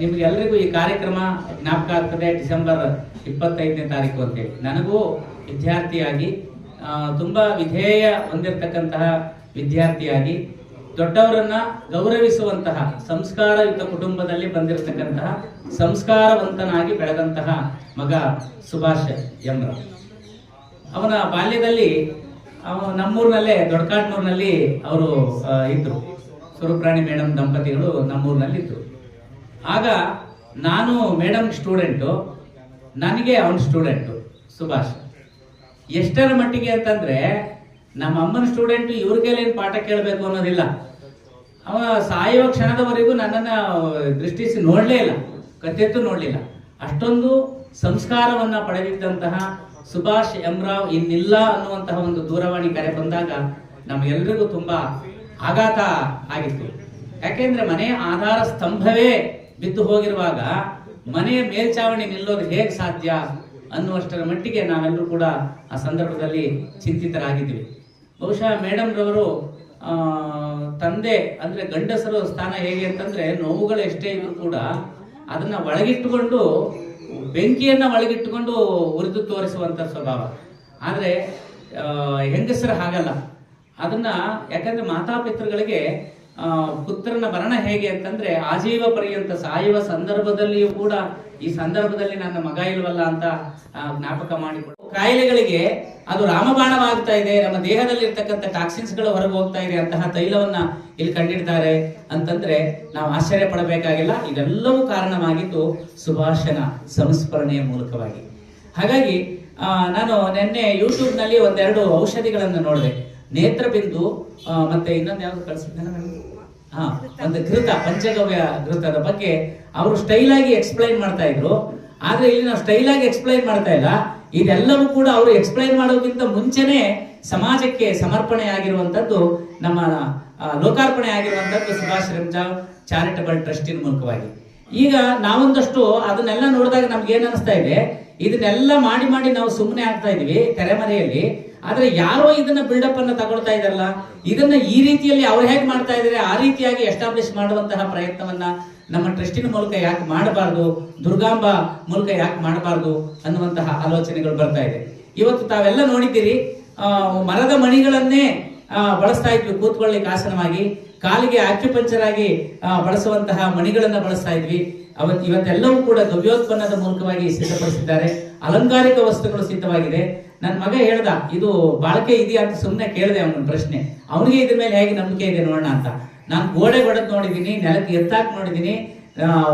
ನಿಮಗೆಲ್ಲರಿಗೂ ಈ ಕಾರ್ಯಕ್ರಮ ಜ್ಞಾಪಕ ಆಗ್ತದೆ ಡಿಸೆಂಬರ್ ಇಪ್ಪತ್ತೈದನೇ ತಾರೀಕು ಅಂತೇಳಿ. ನನಗೂ ವಿದ್ಯಾರ್ಥಿಯಾಗಿ ತುಂಬ ವಿಧೇಯ ಹೊಂದಿರತಕ್ಕಂತಹ ವಿದ್ಯಾರ್ಥಿಯಾಗಿ, ದೊಡ್ಡವರನ್ನ ಗೌರವಿಸುವಂತಹ, ಸಂಸ್ಕಾರಯುತ ಕುಟುಂಬದಲ್ಲಿ ಬಂದಿರತಕ್ಕಂತಹ, ಸಂಸ್ಕಾರವಂತನಾಗಿ ಬೆಳೆದಂತಹ ಮಗ ಸುಭಾಷ್ ಎಂ ಅವನ ಬಾಲ್ಯದಲ್ಲಿ ಅವನು ನಮ್ಮೂರಿನಲ್ಲೇ, ದೊಡ್ಡಕಾಟ್ನೂರಿನಲ್ಲಿ ಅವರು ಇದ್ರು. ಸುರಪ್ರಾಣಿ ಮೇಡಮ್ ದಂಪತಿಗಳು ನಮ್ಮೂರಿನಲ್ಲಿದ್ದರು ಆಗ ನಾನು ಮೇಡಮ್ ಸ್ಟೂಡೆಂಟು, ನನಗೆ ಅವನ ಸ್ಟೂಡೆಂಟು, ಸುಭಾಷ್. ಎಷ್ಟರ ಮಟ್ಟಿಗೆ ಅಂತಂದ್ರೆ, ನಮ್ಮ ಅಮ್ಮನ ಸ್ಟೂಡೆಂಟ್ ಇವ್ರಿಗೆಲ್ಲೇನು ಪಾಠ ಕೇಳಬೇಕು ಅನ್ನೋದಿಲ್ಲ. ಅವನ ಸಾಯುವ ಕ್ಷಣದವರೆಗೂ ನನ್ನನ್ನು ದೃಷ್ಟಿಸಿ ನೋಡಲೇ ಇಲ್ಲ, ಕತ್ತೆತ್ತು ನೋಡಲಿಲ್ಲ. ಅಷ್ಟೊಂದು ಸಂಸ್ಕಾರವನ್ನ ಪಡೆದಿದ್ದಂತಹ ಸುಭಾಷ್ ಎಂ ರಾವ್ ಇನ್ನಿಲ್ಲ ಅನ್ನುವಂತಹ ಒಂದು ದೂರವಾಣಿ ಕರೆ ಬಂದಾಗ ನಮಗೆಲ್ಲರಿಗೂ ತುಂಬಾ ಆಘಾತ ಆಗಿತ್ತು. ಯಾಕೆಂದ್ರೆ ಮನೆ ಆಧಾರ ಸ್ತಂಭವೇ ಬಿದ್ದು ಹೋಗಿರುವಾಗ ಮನೆಯ ಮೇಲ್ಚಾವಣಿ ನಿಲ್ಲೋದು ಹೇಗೆ ಸಾಧ್ಯ ಅನ್ನುವಷ್ಟರ ಮಟ್ಟಿಗೆ ನಾವೆಲ್ಲರೂ ಕೂಡ ಆ ಸಂದರ್ಭದಲ್ಲಿ ಚಿಂತಿತರಾಗಿದ್ದೀವಿ. ಬಹುಶಃ ಮೇಡಮ್ ರವರು ತಂದೆ, ಅಂದ್ರೆ ಗಂಡಸರು ಸ್ಥಾನ ಹೇಗೆ ಅಂತಂದ್ರೆ ನೋವುಗಳು ಎಷ್ಟೇ ಇದ್ರು ಕೂಡ ಅದನ್ನ ಒಳಗಿಟ್ಟುಕೊಂಡು, ಬೆಂಕಿಯನ್ನ ಒಳಗಿಟ್ಟುಕೊಂಡು ಉರಿದು ತೋರಿಸುವಂತ ಸ್ವಭಾವ. ಆದರೆ ಹೆಂಗಸರು ಹಾಗಲ್ಲ. ಅದನ್ನ ಯಾಕಂದ್ರೆ ಮಾತಾಪಿತೃಗಳಿಗೆ ಪುತ್ರನ ಮರಣ ಹೇಗೆ ಅಂತಂದ್ರೆ, ಆಜೀವ ಪರ್ಯಂತ ಸಾಯುವ ಸಂದರ್ಭದಲ್ಲಿಯೂ ಕೂಡ ಈ ಸಂದರ್ಭದಲ್ಲಿ ನನ್ನ ಮಗ ಇಲ್ವಲ್ಲ ಅಂತ ಜ್ಞಾಪಕ ಮಾಡಿಕೊಂಡು. ಕಾಯಿಲೆಗಳಿಗೆ ಅದು ರಾಮಬಾಣವಾಗ್ತಾ ಇದೆ, ನಮ್ಮ ದೇಹದಲ್ಲಿ ಇರ್ತಕ್ಕಂಥ ಟಾಕ್ಸಿನ್ಸ್ಗಳು ಹೊರಗೆ ಹೋಗ್ತಾ ಇದೆ ಅಂತಹ ತೈಲವನ್ನ ಇಲ್ಲಿ ಕಂಡಿಡ್ತಾರೆ ಅಂತಂದ್ರೆ ನಾವು ಆಶ್ಚರ್ಯ ಪಡಬೇಕಾಗಿಲ್ಲ. ಇದೆಲ್ಲವೂ ಕಾರಣವಾಗಿದ್ದು ಸುಭಾಷನ ಸಂಸ್ಮರಣೆಯ ಮೂಲಕವಾಗಿ. ಹಾಗಾಗಿ ನಾನು ನಿನ್ನೆ ಯೂಟ್ಯೂಬ್ನಲ್ಲಿ ಒಂದೆರಡು ಔಷಧಿಗಳನ್ನು ನೋಡಿದೆ. ನೇತ್ರಬಿಂದು ಬಿಂದು ಮತ್ತೆ ಇನ್ನೊಂದು ಯಾವ್ದು ಕಳಿಸಿದ್ದೆ ಹಾ ಒಂದು ಘೃತ ಪಂಚಗವ್ಯ ಘೃತದ ಬಗ್ಗೆ ಅವರು ಸ್ಟೈಲ್ ಆಗಿ ಎಕ್ಸ್ಪ್ಲೈನ್ ಮಾಡ್ತಾ ಇದ್ರು. ಆದ್ರೆ ಇಲ್ಲಿ ನಾವು ಸ್ಟೈಲ್ ಆಗಿ ಎಕ್ಸ್ಪ್ಲೈನ್ ಮಾಡ್ತಾ ಇಲ್ಲ. ಇದೆಲ್ಲವೂ ಕೂಡ ಅವರು ಎಕ್ಸ್ಪ್ಲೈನ್ ಮಾಡೋದಕ್ಕಿಂತ ಮುಂಚೆನೆ ಸಮಾಜಕ್ಕೆ ಸಮರ್ಪಣೆ ಆಗಿರುವಂತದ್ದು ನಮ್ಮ ಲೋಕಾರ್ಪಣೆ ಆಗಿರುವಂತದ್ದು ಸುಭಾಷ್ ರಂಜಾವ್ ಚಾರಿಟಬಲ್ ಟ್ರಸ್ಟಿನ ಮೂಲಕವಾಗಿ. ಈಗ ನಾವೊಂದಷ್ಟು ಅದನ್ನೆಲ್ಲ ನೋಡಿದಾಗ ನಮ್ಗೆ ಏನ್ ಅನಿಸ್ತಾ ಇದೆ? ಇದನ್ನೆಲ್ಲ ಮಾಡಿ ಮಾಡಿ ನಾವು ಸುಮ್ಮನೆ ಆಗ್ತಾ ಇದೀವಿ ತೆರೆಮರೆಯಲ್ಲಿ. ಆದ್ರೆ ಯಾರೋ ಇದನ್ನ ಬಿಲ್ಡಪ್ ಅನ್ನ ತಗೊಳ್ತಾ ಇದಾರಲ್ಲ ಇದನ್ನ ಈ ರೀತಿಯಲ್ಲಿ ಅವ್ರು ಹೇಗೆ ಮಾಡ್ತಾ ಇದಾರೆ ಆ ರೀತಿಯಾಗಿ ಎಸ್ಟಾಬ್ಲಿಷ್ ಮಾಡುವಂತಹ ಪ್ರಯತ್ನವನ್ನ ನಮ್ಮ ಟ್ರಸ್ಟಿನ ಮೂಲಕ ಯಾಕೆ ಮಾಡಬಾರ್ದು, ದುರ್ಗಾಂಬ ಮೂಲಕ ಯಾಕೆ ಮಾಡಬಾರ್ದು ಅನ್ನುವಂತಹ ಆಲೋಚನೆಗಳು ಬರ್ತಾ ಇದೆ. ಇವತ್ತು ತಾವೆಲ್ಲ ನೋಡಿದ್ದೀರಿ ಮರದ ಮಣಿಗಳನ್ನೇ ಬಳಸ್ತಾ ಇದ್ವಿ ಕೂತ್ಕೊಳ್ಳಿಕ್ಕೆ ಆಸನವಾಗಿ, ಕಾಲಿಗೆ ಆಕ್ಯುಪಂಚರ್ ಆಗಿ ಬಳಸುವಂತಹ ಮಣಿಗಳನ್ನ ಬಳಸ್ತಾ ಇದ್ವಿ. ಅವತ್ ಇವತ್ತೆಲ್ಲವೂ ಕೂಡ ದ್ರವ್ಯೋತ್ಪನ್ನದ ಮೂಲಕವಾಗಿ ಸಿದ್ಧಪಡಿಸಿದ್ದಾರೆ. ಅಲಂಕಾರಿಕ ವಸ್ತುಗಳು ಸಿದ್ಧವಾಗಿದೆ. ನನ್ನ ಮಗ ಹೇಳ್ದ, ಇದು ಬಾಳಕೆ ಇದೆಯಾ? ಅಂತ ಸುಮ್ಮನೆ ಕೇಳಿದೆ ಅವನ ಪ್ರಶ್ನೆ. ಅವನಿಗೆ ಇದ್ರ ಮೇಲೆ ಹೇಗೆ ನಂಬಿಕೆ ಇದೆ ನೋಡೋಣ ಅಂತ. ನಾನು ಗೋಡೆ ಹೊಡೆದ್ ನೋಡಿದ್ದೀನಿ ನೆಲಕ್ಕೆ ಎತ್ತಾಕ್ ನೋಡಿದ್ದೀನಿ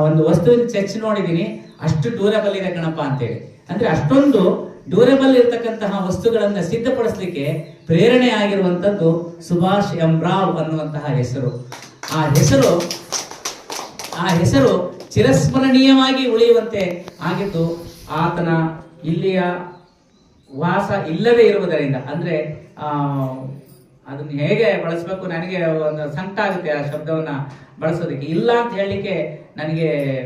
ಒಂದು ವಸ್ತುವಿನ ಚರ್ಚ್ ನೋಡಿದ್ದೀನಿ ಅಷ್ಟು ಡ್ಯೂರಬಲ್ ಇದೆ ಕಣಪ್ಪ ಅಂತೇಳಿ. ಅಂದ್ರೆ ಅಷ್ಟೊಂದು ಡ್ಯೂರಬಲ್ ಇರತಕ್ಕಂತಹ ವಸ್ತುಗಳನ್ನು ಸಿದ್ಧಪಡಿಸಲಿಕ್ಕೆ ಪ್ರೇರಣೆ ಆಗಿರುವಂಥದ್ದು ಸುಭಾಷ್ ಎಂ. ರಾವ್ ಅನ್ನುವಂತಹ ಹೆಸರು. ಆ ಹೆಸರು ಆ ಹೆಸರು ಚಿರಸ್ಮರಣೀಯವಾಗಿ ಉಳಿಯುವಂತೆ ಆಗಿದ್ದು ಆತನ ಇಲ್ಲಿಯ ವಾಸ ಇಲ್ಲದೆ ಇರುವುದರಿಂದ, ಅಂದ್ರೆ ಅದನ್ನ ಹೇಗೆ ಬಳಸಬೇಕು ನನಗೆ ಒಂದು ಸಂಕಟ ಆಗುತ್ತೆ ಆ ಶಬ್ದವನ್ನ ಬಳಸೋದಕ್ಕೆ. ಇಲ್ಲ ಅಂತ ಹೇಳಲಿಕ್ಕೆ ನನಗೆ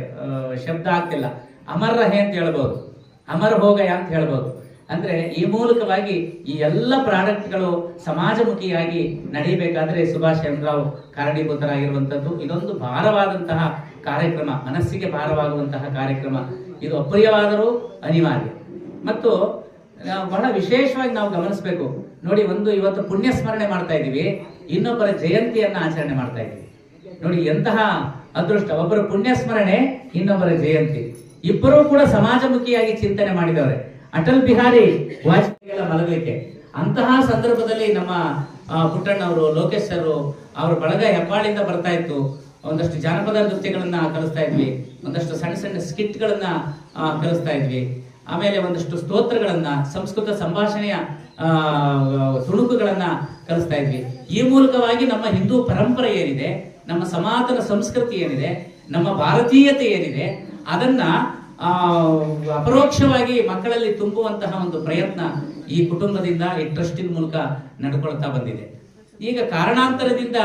ಶಬ್ದ ಆಗ್ತಿಲ್ಲ. ಅಮರ ಅಂತ ಹೇಳ್ಬೋದು. ಅಮರ ಹೋಗಯ ಅಂತ ಹೇಳ್ಬೋದು. ಅಂದ್ರೆ, ಈ ಮೂಲಕವಾಗಿ ಈ ಎಲ್ಲ ಪ್ರಾಡಕ್ಟ್ಗಳು ಸಮಾಜಮುಖಿಯಾಗಿ ನಡೀಬೇಕಾದ್ರೆ ಸುಭಾಷ್ ಚಂದ್ರರಾವ್ ಕಾರಣೀಭೂತರಾಗಿರುವಂಥದ್ದು. ಇದೊಂದು ಭಾರವಾದಂತಹ ಕಾರ್ಯಕ್ರಮ, ಮನಸ್ಸಿಗೆ ಭಾರವಾಗುವಂತಹ ಕಾರ್ಯಕ್ರಮ. ಇದು ಅಪ್ರಿಯವಾದರೂ ಅನಿವಾರ್ಯ. ಮತ್ತು ಬಹಳ ವಿಶೇಷವಾಗಿ ನಾವು ಗಮನಿಸಬೇಕು. ನೋಡಿ ಒಂದು ಇವತ್ತು ಪುಣ್ಯ ಸ್ಮರಣೆ ಮಾಡ್ತಾ ಇದ್ದೀವಿ ಇನ್ನೊಬ್ಬರ ಜಯಂತಿಯನ್ನ ಆಚರಣೆ ಮಾಡ್ತಾ ಇದ್ದೀವಿ. ನೋಡಿ ಎಂತಹ ಅದೃಷ್ಟ. ಒಬ್ಬರ ಪುಣ್ಯ ಸ್ಮರಣೆ ಇನ್ನೊಬ್ಬರ ಜಯಂತಿ. ಇಬ್ಬರೂ ಕೂಡ ಸಮಾಜಮುಖಿಯಾಗಿ ಚಿಂತನೆ ಮಾಡಿದವರೆ. ಅಟಲ್ ಬಿಹಾರಿ ವಾಜಪೇಯಿ ಮಲಗಲಿಕ್ಕೆ. ಅಂತಹ ಸಂದರ್ಭದಲ್ಲಿ ನಮ್ಮ ಪುಟ್ಟಣ್ಣವರು ಲೋಕೇಶ್ ಸರ್ ಅವರ ಬಳಗ ಹೆಬ್ಬಾಳಿಂದ ಬರ್ತಾ ಇತ್ತು. ಒಂದಷ್ಟು ಜಾನಪದ ನೃತ್ಯಗಳನ್ನ ಕಲಿಸ್ತಾ ಇದ್ವಿ. ಒಂದಷ್ಟು ಸಣ್ಣ ಸಣ್ಣ ಸ್ಕಿಟ್ಗಳನ್ನ ಆ, ಕಲಿಸ್ತಾ ಇದ್ವಿ. ಆಮೇಲೆ ಒಂದಷ್ಟು ಸ್ತೋತ್ರಗಳನ್ನ, ಸಂಸ್ಕೃತ ಸಂಭಾಷಣೆಯ ತುಣುಕುಗಳನ್ನ ಕಲಿಸ್ತಾ ಇದ್ವಿ. ಈ ಮೂಲಕವಾಗಿ ನಮ್ಮ ಹಿಂದೂ ಪರಂಪರೆ ಏನಿದೆ, ನಮ್ಮ ಸನಾತನ ಸಂಸ್ಕೃತಿ ಏನಿದೆ, ನಮ್ಮ ಭಾರತೀಯತೆ ಏನಿದೆ, ಅದನ್ನ ಅಪರೋಕ್ಷವಾಗಿ ಮಕ್ಕಳಲ್ಲಿ ತುಂಬುವಂತಹ ಒಂದು ಪ್ರಯತ್ನ ಈ ಕುಟುಂಬದಿಂದ, ಈ ಟ್ರಸ್ಟಿನ ಮೂಲಕ ನಡ್ಕೊಳ್ತಾ ಬಂದಿದೆ. ಈಗ ಕಾರಣಾಂತರದಿಂದ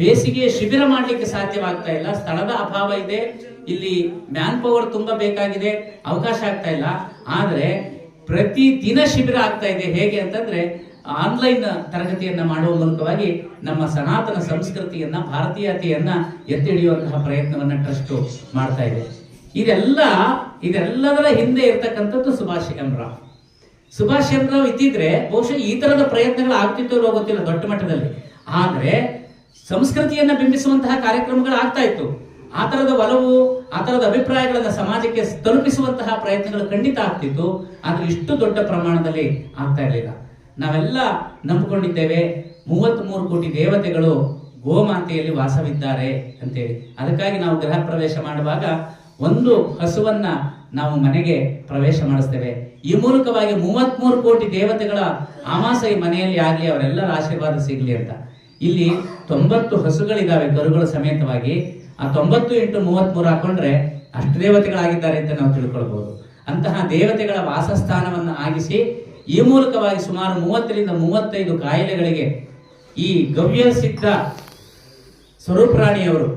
ಬೇಸಿಗೆ ಶಿಬಿರ ಮಾಡಲಿಕ್ಕೆ ಸಾಧ್ಯವಾಗ್ತಾ ಇಲ್ಲ. ಸ್ಥಳದ ಅಭಾವ ಇದೆ ಇಲ್ಲಿ ಮ್ಯಾನ್ ಪವರ್ ತುಂಬಾ ಬೇಕಾಗಿದೆ, ಅವಕಾಶ ಆಗ್ತಾ ಇಲ್ಲ. ಆದ್ರೆ ಪ್ರತಿ ದಿನ ಶಿಬಿರ ಆಗ್ತಾ ಇದೆ. ಹೇಗೆ ಅಂತಂದ್ರೆ ಆನ್ಲೈನ್ ತರಗತಿಯನ್ನ ಮಾಡುವ ಮೂಲಕವಾಗಿ ನಮ್ಮ ಸನಾತನ ಸಂಸ್ಕೃತಿಯನ್ನ, ಭಾರತೀಯತೆಯನ್ನ ಎತ್ತಿ ಹಿಡಿಯುವಂತಹ ಪ್ರಯತ್ನವನ್ನ ಟ್ರಸ್ಟ್ ಮಾಡ್ತಾ ಇದೆ. ಇದೆಲ್ಲ, ಇದೆಲ್ಲದರ ಹಿಂದೆ ಇರ್ತಕ್ಕಂಥದ್ದು ಸುಭಾಷ್ ಎಂ ರಾವ್ ಸುಭಾಷ್ ಚಂದ್ರ ಇದ್ದಿದ್ರೆ ಬಹುಶಃ ಈ ತರದ ಪ್ರಯತ್ನಗಳು ಆಗ್ತಿತ್ತು ಗೊತ್ತಿಲ್ಲ ದೊಡ್ಡ ಮಟ್ಟದಲ್ಲಿ. ಆದ್ರೆ ಸಂಸ್ಕೃತಿಯನ್ನ ಬಿಂಬಿಸುವಂತಹ ಕಾರ್ಯಕ್ರಮಗಳು ಆಗ್ತಾ ಇತ್ತು. ಆ ತರದ ಒಲವು, ಆ ತರದ ಅಭಿಪ್ರಾಯಗಳನ್ನ ಸಮಾಜಕ್ಕೆ ತಲುಪಿಸುವಂತಹ ಪ್ರಯತ್ನಗಳು ಖಂಡಿತ ಆಗ್ತಿತ್ತು, ಆದ್ರೆ ಇಷ್ಟು ದೊಡ್ಡ ಪ್ರಮಾಣದಲ್ಲಿ ಆಗ್ತಾ ಇರಲಿಲ್ಲ. ನಾವೆಲ್ಲ ನಂಬಿಕೊಂಡಿದ್ದೇವೆ ಮೂವತ್ತ್ ಮೂರು ಕೋಟಿ ದೇವತೆಗಳು ಗೋಮಾತೆಯಲ್ಲಿ ವಾಸವಿದ್ದಾರೆ ಅಂತೇಳಿ. ಅದಕ್ಕಾಗಿ ನಾವು ಗೃಹ ಪ್ರವೇಶ ಮಾಡುವಾಗ ಒಂದು ಹಸುವನ್ನ ನಾವು ಮನೆಗೆ ಪ್ರವೇಶ ಮಾಡಿಸ್ತೇವೆ. ಈ ಮೂಲಕವಾಗಿ ಮೂವತ್ಮೂರು ಕೋಟಿ ದೇವತೆಗಳ ಆಮಾಸ ಈ ಮನೆಯಲ್ಲಿ ಆಗಲಿ, ಅವರೆಲ್ಲರ ಆಶೀರ್ವಾದ ಸಿಗಲಿ ಅಂತ. ಇಲ್ಲಿ ತೊಂಬತ್ತು ಹಸುಗಳಿದಾವೆ ಕರುಗಳ ಸಮೇತವಾಗಿ. ಆ ತೊಂಬತ್ತು ಇಂಟು ಮೂವತ್ಮೂರು ಹಾಕೊಂಡ್ರೆ ಅಷ್ಟು ದೇವತೆಗಳಾಗಿದ್ದಾರೆ ಅಂತ ನಾವು ತಿಳ್ಕೊಳ್ಬಹುದು ಅಂತಹ ದೇವತೆಗಳ ವಾಸಸ್ಥಾನವನ್ನು ಆಗಿಸಿ ಈ ಮೂಲಕವಾಗಿ ಸುಮಾರು ಮೂವತ್ತರಿಂದ ಮೂವತ್ತೈದು ಕಾಯಿಲೆಗಳಿಗೆ ಈ ಗವ್ಯ ಸಿದ್ಧ ಸ್ವರೂಪರಾಣಿಯವರು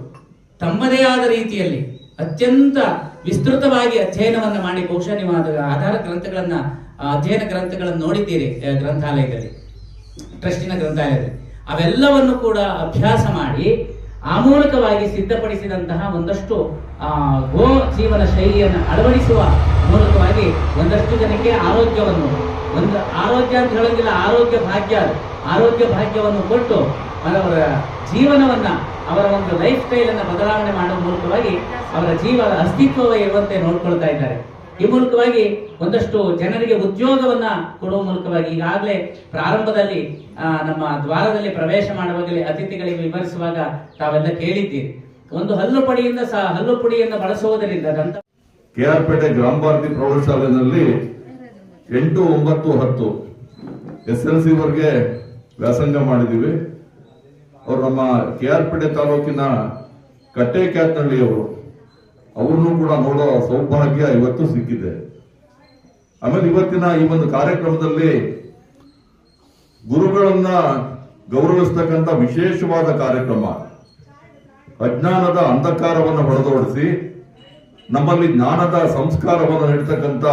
ತಮ್ಮದೇ ಆದ ರೀತಿಯಲ್ಲಿ ಅತ್ಯಂತ ವಿಸ್ತೃತವಾಗಿ ಅಧ್ಯಯನವನ್ನು ಮಾಡಿ ಬಹುಶಃ ನೀವು ಆಧಾರ ಗ್ರಂಥಗಳನ್ನ, ಅಧ್ಯಯನ ಗ್ರಂಥಗಳನ್ನು ನೋಡಿದ್ದೀರಿ ಗ್ರಂಥಾಲಯದಲ್ಲಿ, ಟ್ರಸ್ಟಿನ ಗ್ರಂಥಾಲಯದಲ್ಲಿ. ಅವೆಲ್ಲವನ್ನು ಕೂಡ ಅಭ್ಯಾಸ ಮಾಡಿ ಆ ಮೂಲಕವಾಗಿ ಸಿದ್ಧಪಡಿಸಿದಂತಹ ಒಂದಷ್ಟು ಆ, ಗೋ ಜೀವನ ಶೈಲಿಯನ್ನು ಅಳವಡಿಸುವ ಮೂಲಕವಾಗಿ ಒಂದಷ್ಟು ಜನಕ್ಕೆ ಆರೋಗ್ಯವನ್ನು ಒಂದು ಆರೋಗ್ಯ ಅಂತ ಹೇಳೋದಿಲ್ಲ ಆರೋಗ್ಯ ಭಾಗ್ಯ. ಆರೋಗ್ಯ ಭಾಗ್ಯವನ್ನು ಕೊಟ್ಟು ಅವರ ಜೀವನವನ್ನ ಅವರ ಒಂದು ಲೈಫ್ ಸ್ಟೈಲ್ ಅನ್ನ ಬದಲಾವಣೆ ಮಾಡುವ ಮೂಲಕವಾಗಿ ಅವರ ಜೀವನ ಅಸ್ತಿತ್ವವೇ ಇರುವಂತೆ ನೋಡ್ಕೊಳ್ತಾ ಇದ್ದಾರೆ ಈ ಮೂಲಕವಾಗಿ ಒಂದಷ್ಟು ಜನರಿಗೆ ಉದ್ಯೋಗವನ್ನ ಕೊಡುವ ಮೂಲಕವಾಗಿ ಈಗಾಗಲೇ ಪ್ರಾರಂಭದಲ್ಲಿ ನಮ್ಮ ದ್ವಾರದಲ್ಲಿ ಪ್ರವೇಶ ಮಾಡುವಾಗಲೇ ಅತಿಥಿಗಳಿಗೆ ವಿವರಿಸುವಾಗ ತಾವೆಲ್ಲ ಕೇಳಿದ್ದೀರಿ. ಒಂದು ಹಲ್ಲು ಪುಡಿಯಿಂದ ಸಹ, ಹಲ್ಲು ಪುಡಿಯನ್ನು ಬಳಸುವುದರಿಂದ ದಂತ ಕೆ ಆರ್ ಪೇಟೆ ಗ್ರಾಮ ಭಾರತಿ ಪ್ರೌಢಶಾಲೆಯಲ್ಲಿ ಎಂಟು ಒಂಬತ್ತು ಹತ್ತು ಎಸ್ ಎಲ್ ಸಿ ವರ್ಗೆ ವ್ಯಾಸಂಗ ಮಾಡಿದ್ದೀವಿ. ಅವರು ನಮ್ಮ ಕೆ ಆರ್ ಪೇಟೆ ತಾಲೂಕಿನ ಕಟ್ಟೆ ಕ್ಯಾತ್ನಳ್ಳಿಯವರು ಅವ್ರನ್ನೂ ಕೂಡ ನೋಡೋ ಸೌಭಾಗ್ಯ ಇವತ್ತು ಸಿಕ್ಕಿದೆ. ಆಮೇಲೆ ಇವತ್ತಿನ ಈ ಒಂದು ಕಾರ್ಯಕ್ರಮದಲ್ಲಿ ಗುರುಗಳನ್ನ ಗೌರವಿಸ್ತಕ್ಕಂಥ ವಿಶೇಷವಾದ ಕಾರ್ಯಕ್ರಮ, ಅಜ್ಞಾನದ ಅಂಧಕಾರವನ್ನು ಹೊಡೆದೋಡಿಸಿ ನಮ್ಮಲ್ಲಿ ಜ್ಞಾನದ ಸಂಸ್ಕಾರವನ್ನು ನೀಡ್ತಕ್ಕಂಥ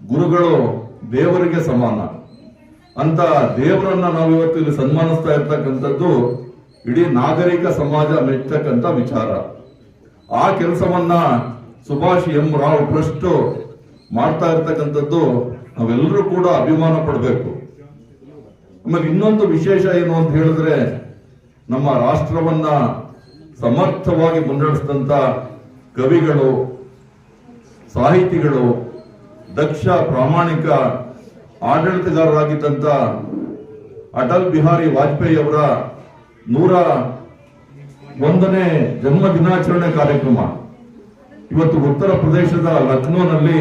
ಗುರುಗಳು ದೇವರಿಗೆ ಸಮಾನ. ಅಂತ ದೇವರನ್ನ ನಾವು ಇವತ್ತು ಇಲ್ಲಿ ಸನ್ಮಾನಿಸ್ತಾ ಇರ್ತಕ್ಕಂಥದ್ದು ಇಡೀ ನಾಗರಿಕ ಸಮಾಜ ಮೆಚ್ಚತಕ್ಕಂಥ ವಿಚಾರ. ಆ ಕೆಲಸವನ್ನ ಸುಭಾಷ್ ಎಂ ರಾವ್ ಟ್ರಸ್ಟ್ ಮಾಡ್ತಾ ಇರ್ತಕ್ಕಂಥದ್ದು ನಾವೆಲ್ಲರೂ ಕೂಡ ಅಭಿಮಾನ ಪಡಬೇಕು. ಆಮೇಲೆ ಇನ್ನೊಂದು ವಿಶೇಷ ಏನು ಅಂತ ಹೇಳಿದ್ರೆ ನಮ್ಮ ರಾಷ್ಟ್ರವನ್ನ ಸಮರ್ಥವಾಗಿ ಮುನ್ನಡೆಸಿದಂತ ಕವಿಗಳು, ಸಾಹಿತಿಗಳು, ದಕ್ಷ ಪ್ರಾಮಾಣಿಕ ಆಡಳಿತಗಾರರಾಗಿದ್ದಂತ ಅಟಲ್ ಬಿಹಾರಿ ವಾಜಪೇಯಿ ಅವರ ನೂರ ಒಂದನೇ ಜನ್ಮ ದಿನಾಚರಣೆ ಕಾರ್ಯಕ್ರಮ. ಇವತ್ತು ಉತ್ತರ ಪ್ರದೇಶದ ಲಕ್ನೋನಲ್ಲಿ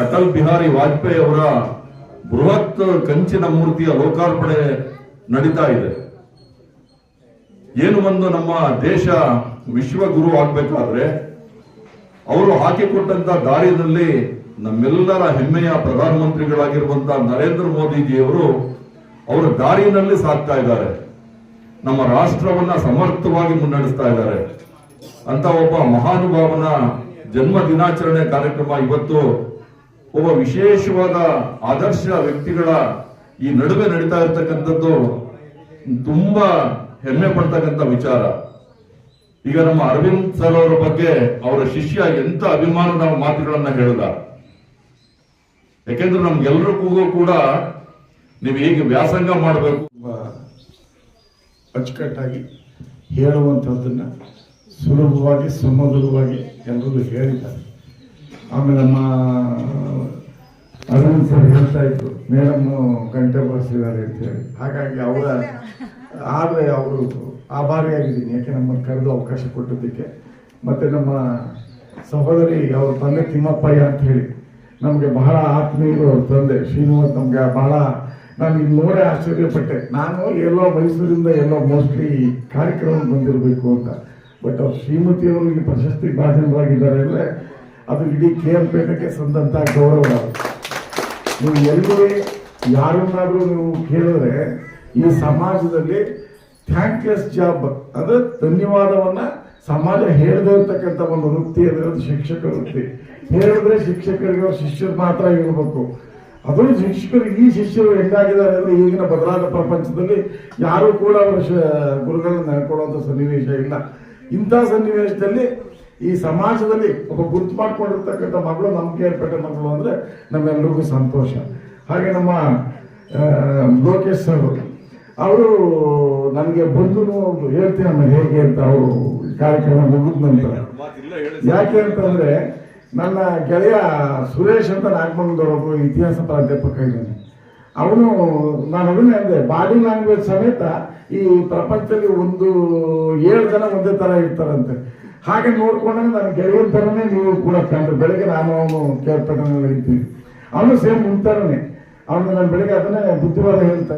ಅಟಲ್ ಬಿಹಾರಿ ವಾಜಪೇಯಿ ಅವರ ಬೃಹತ್ ಕಂಚಿನ ಮೂರ್ತಿಯ ಲೋಕಾರ್ಪಣೆ ನಡೀತಾ ಇದೆ. ಏನು ಒಂದು ನಮ್ಮ ದೇಶ ವಿಶ್ವಗುರು ಆಗ್ಬೇಕಾದ್ರೆ, ಅವರು ಹಾಕಿಕೊಟ್ಟಂತ ದಾರಿಯಲ್ಲಿ ನಮ್ಮೆಲ್ಲರ ಹೆಮ್ಮೆಯ ಪ್ರಧಾನಮಂತ್ರಿಗಳಾಗಿರುವಂತಹ ನರೇಂದ್ರ ಮೋದಿಜಿಯವರು ಅವರ ದಾರಿನಲ್ಲಿ ಸಾಕ್ತಾ ಇದ್ದಾರೆ. ನಮ್ಮ ರಾಷ್ಟ್ರವನ್ನ ಸಮರ್ಥವಾಗಿ ಮುನ್ನಡೆಸ್ತಾ ಇದ್ದಾರೆ. ಅಂತ ಒಬ್ಬ ಮಹಾನುಭಾವನ ಜನ್ಮ ದಿನಾಚರಣೆ ಕಾರ್ಯಕ್ರಮ ಇವತ್ತು ಒಬ್ಬ ವಿಶೇಷವಾದ ಆದರ್ಶ ವ್ಯಕ್ತಿಗಳ ಈ ನಡುವೆ ನಡೀತಾ ಇರತಕ್ಕಂಥದ್ದು ತುಂಬಾ ಹೆಮ್ಮೆ ಪಡ್ತಕ್ಕಂಥ ವಿಚಾರ. ಈಗ ನಮ್ಮ ಅರವಿಂದ್ ಸರ್ ಅವರ ಬಗ್ಗೆ ಅವರ ಶಿಷ್ಯ ಎಂತ ಅಭಿಮಾನದ ಮಾತುಗಳನ್ನ ಹೇಳಿದ. ಯಾಕೆಂದ್ರೆ ನಮ್ಗೆಲ್ರಿಗೂ ಕೂಡ ನೀವು ಹೇಗೆ ವ್ಯಾಸಂಗ ಮಾಡಬೇಕು. ಅಚ್ಚುಕಟ್ಟಾಗಿ ಹೇಳುವಂಥದ್ದನ್ನು ಸುಲಭವಾಗಿ, ಸುಮಧುರವಾಗಿ ಎಲ್ಲರಿಗೂ ಹೇಳಿದ್ದಾರೆ. ಆಮೇಲೆ ನಮ್ಮ ಅರವಿಂದ್ ಸರ್ ಹೇಳ್ತಾ ಇದ್ರು, ಮೇಡಮ್ ಗಂಟೆ ಬಳಸಿದ್ದಾರೆ ಅಂತೇಳಿ ಹಾಗಾಗಿ ಅವರ ಆದರೆ ಅವರು ಆಭಾರಿಯಾಗಿದ್ದೀನಿ, ಯಾಕೆ ನಮ್ಮನ್ನು ಕರೆದು ಅವಕಾಶ ಕೊಟ್ಟಿದ್ದಕ್ಕೆ. ಮತ್ತು ನಮ್ಮ ಸಹೋದರಿ ಅವ್ರ ತಂದೆ ತಿಮ್ಮಪ್ಪಯ್ಯ ಅಂತ ಹೇಳಿ, ನಮಗೆ ಬಹಳ ಆತ್ಮೀಯರು ಅವ್ರ ತಂದೆ. ಶ್ರೀನಿವಾಸ್ ನಮಗೆ ಬಹಳ ನಾನು ಇಲ್ಲಿ ನೋಡೇ ಆಶ್ಚರ್ಯಪಟ್ಟೆ. ನಾನು ಎಲ್ಲೋ ಮೈಸೂರಿಂದ ಎಲ್ಲೋ ಮೋಸ್ಟ್ಲಿ ಕಾರ್ಯಕ್ರಮ ಬಂದಿರಬೇಕು ಅಂತ. ಬಟ್ ಅವ್ರ ಶ್ರೀಮತಿಯವರು ಇಲ್ಲಿ ಪ್ರಶಸ್ತಿ ಭಾಜನರಾಗಿದ್ದಾರೆ ಅಂದರೆ ಅದು ಇಡೀ ಕೆ ಎಂ ಪೇಟಕ್ಕೆ ಸಂದಂಥ ಗೌರವ. ನೀವು ಎಲ್ಲೇ ಯಾರನ್ನಾದರೂ ನೀವು ಕೇಳಿದ್ರೆ ಈ ಸಮಾಜದಲ್ಲಿ ಥ್ಯಾಂಕ್ಲೆಸ್ ಜಾಬ್ ಅಂದರೆ ಧನ್ಯವಾದವನ್ನು ಸಮಾಜ ಹೇಳದೇ ಇರ್ತಕ್ಕಂಥ ಒಂದು ವೃತ್ತಿ ಅಂದರೆ ಅದು ಶಿಕ್ಷಕ ವೃತ್ತಿ. ಹೇಳಿದ್ರೆ ಶಿಕ್ಷಕರಿಗೆ ಅವ್ರ ಶಿಷ್ಯರು ಮಾತ್ರ ಇರಬೇಕು ಅದು ಶಿಕ್ಷಕರು ಈ ಶಿಷ್ಯರು ಹೆಂಗಾಗಿದ್ದಾರೆ ಅಂದ್ರೆ ಈಗಿನ ಬದಲಾದ ಪ್ರಪಂಚದಲ್ಲಿ ಯಾರು ಕೂಡ ಅವರ ಗುರುಗಳನ್ನ ನಡ್ಕೊಳ್ಳುವಂಥ ಸನ್ನಿವೇಶ ಇಲ್ಲ. ಇಂಥ ಸನ್ನಿವೇಶದಲ್ಲಿ ಈ ಸಮಾಜದಲ್ಲಿ ಒಬ್ಬ ಗುರುತು ಮಾಡ್ಕೊಂಡಿರ್ತಕ್ಕಂಥ ಮಗಳು ನಂಬಿಕೆ ಏರ್ಪಟ್ಟ ಮಗಳು ಅಂದ್ರೆ ನಮ್ಮೆಲ್ಲರಿಗೂ ಸಂತೋಷ. ಹಾಗೆ ನಮ್ಮ ಲೋಕೇಶ್ ಸರ್ ಅವರು. ನನಗೆ ಬಂದು ಹೇಳ್ತೀನಿ ನಮ್ಮ ಹೇಗೆ ಅಂತ ಅವರು ಕಾರ್ಯಕ್ರಮ ಮುಗಿದ ನಂತರ. ಯಾಕೆ ಅಂತಂದ್ರೆ ನನ್ನ ಗೆಳೆಯ ಸುರೇಶ್ ಅಂತ ನಾಗಮಂಗಲದವರು ಇತಿಹಾಸ ಪ್ರಾಧ್ಯಾಪಕ ಇದ್ದಾನೆ. ಅವನು, ನಾನು ಅದನ್ನೇ ಅಂದೆ, ಬಾಡಿ ಲ್ಯಾಂಗ್ವೇಜ್ ಸಮೇತ ಈ ಪ್ರಪಂಚದಲ್ಲಿ ಒಂದು ಏಳು ಜನ ಒಂದೇ ತರ ಇರ್ತಾರಂತೆ. ಹಾಗೆ ನೋಡ್ಕೊಂಡಾಗ ನನ್ನ ಗೆಳೆಯನ ಥರನೇ ನೀವು ಕೂಡ ಕಂಡು ಬೆಳಗ್ಗೆ ನಾನು ಅವನು ಇರ್ತೀವಿ ಅವನು ಸೇಮ್ ಮುಂತಾರನೇ ಅವನು ನಾನು ಬೆಳಗ್ಗೆ ಅದನ್ನೇ ಬುದ್ಧಿವಾದ ಹೇಳ್ತಾ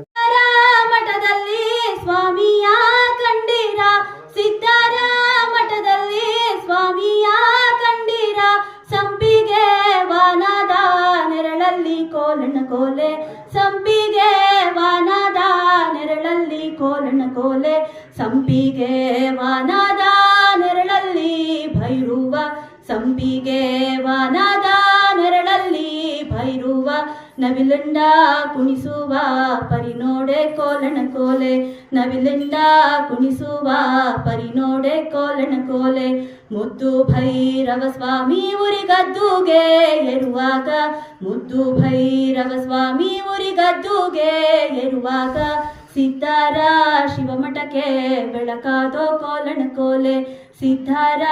ಕೋಲೆ ಸಂಪಿಗೆ ವನದ ನೆರಳಲ್ಲಿ ಕೋಲನ ಕೋಲೆ ಸಂಪಿಗೆ ವನದ ನೆರಳಲ್ಲಿ ಭೈರುವ ಸಂಪಿಗೆ ವನದ ನೆರಳಲ್ಲಿ ಭೈರುವ ನವಿಲುಂಡ ಕುಣಿಸುವ ಪರಿನೋಡೆ ಕೋಲಣ ಕೋಲೆ. ನವಿಲಂಡ ಕುಣಿಸುವ ಪರಿನೋಡೆ ಕೋಲಣ ಕೋಲೆ. ಮುದ್ದು ಭೈರವ ಸ್ವಾಮಿ ಉರಿಗದ್ದುಗೆ ಎರುವಾಗ ಮುದ್ದು ಭೈರವ ಸ್ವಾಮಿ ಉರಿಗದ್ದುಗೆ ಎರುವಾಗ ಸಿದ್ಧಾರ ಶಿವಮಠಕ್ಕೆ ಬೆಳಕಾದೋ ಕೋಲಣ ಕೋಲೆ. ಸಿದ್ಧಾರ